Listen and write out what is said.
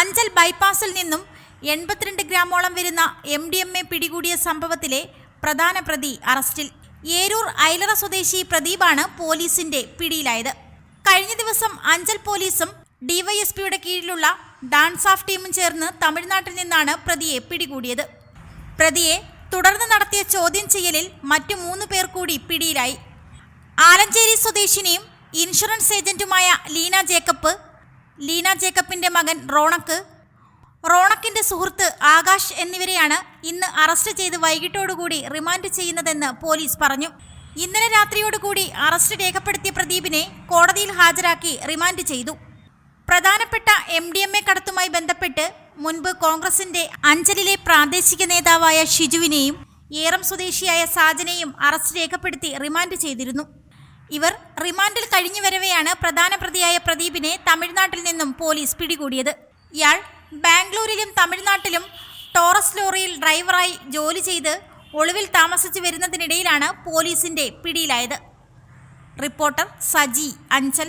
അഞ്ചൽ ബൈപ്പാസിൽ നിന്നും എൺപത്തിരണ്ട് ഗ്രാമോളം വരുന്ന എം ഡി എം എ പിടികൂടിയ സംഭവത്തിലെ പ്രധാന പ്രതി അറസ്റ്റിൽ ഏരൂർ ഐലറ സ്വദേശി പ്രദീപാണ് പോലീസിന്റെ പിടിയിലായത്. കഴിഞ്ഞ ദിവസം അഞ്ചൽ പോലീസും ഡിവൈഎസ്പിയുടെ കീഴിലുള്ള ഡാൻസ് ഓഫ് ടീമും ചേർന്ന് തമിഴ്നാട്ടിൽ നിന്നാണ് പ്രതിയെ പിടികൂടിയത്. പ്രതിയെ തുടർന്ന് നടത്തിയ ചോദ്യം ചെയ്യലിൽ മറ്റു മൂന്ന് പേർ കൂടി പിടിയിലായി. ആലഞ്ചേരി സ്വദേശിനിയും ഇൻഷുറൻസ് ഏജന്റുമായ ലീന ജേക്കബ് ലീന ജേക്കബിന്റെ മകൻ റോണക്ക്. റോണക്കിന്റെ സുഹൃത്ത് ആകാശ് എന്നിവരെയാണ് ഇന്ന് അറസ്റ്റ് ചെയ്ത് വൈകിട്ടോടുകൂടി റിമാൻഡ് ചെയ്യുന്നതെന്ന് പോലീസ് പറഞ്ഞു. ഇന്നലെ രാത്രിയോടുകൂടി അറസ്റ്റ് രേഖപ്പെടുത്തിയ പ്രദീപിനെ കോടതിയിൽ ഹാജരാക്കി റിമാൻഡ് ചെയ്തു. പ്രധാനപ്പെട്ട എം ഡി എം എ കടത്തുമായി ബന്ധപ്പെട്ട് മുൻപ് കോൺഗ്രസിന്റെ അഞ്ചലിലെ പ്രാദേശിക നേതാവായ ഷിജുവിനെയും ഏറം സ്വദേശിയായ സാജനെയും അറസ്റ്റ് രേഖപ്പെടുത്തി റിമാൻഡ് ചെയ്തിരുന്നു. ഇവർ റിമാൻഡിൽ കഴിഞ്ഞു വരവെയാണ് പ്രധാന പ്രതിയായ പ്രദീപിനെ തമിഴ്നാട്ടിൽ നിന്നും പോലീസ് പിടികൂടിയത്. ഇയാൾ ബാംഗ്ലൂരിലും തമിഴ്നാട്ടിലും ടോറസ് ലോറിയിൽ ഡ്രൈവറായി ജോലി ചെയ്ത് ഒളിവിൽ താമസിച്ചു വരുന്നതിനിടയിലാണ് പോലീസിന്റെ പിടിയിലായത്. റിപ്പോർട്ടർ സജി അഞ്ചൽ.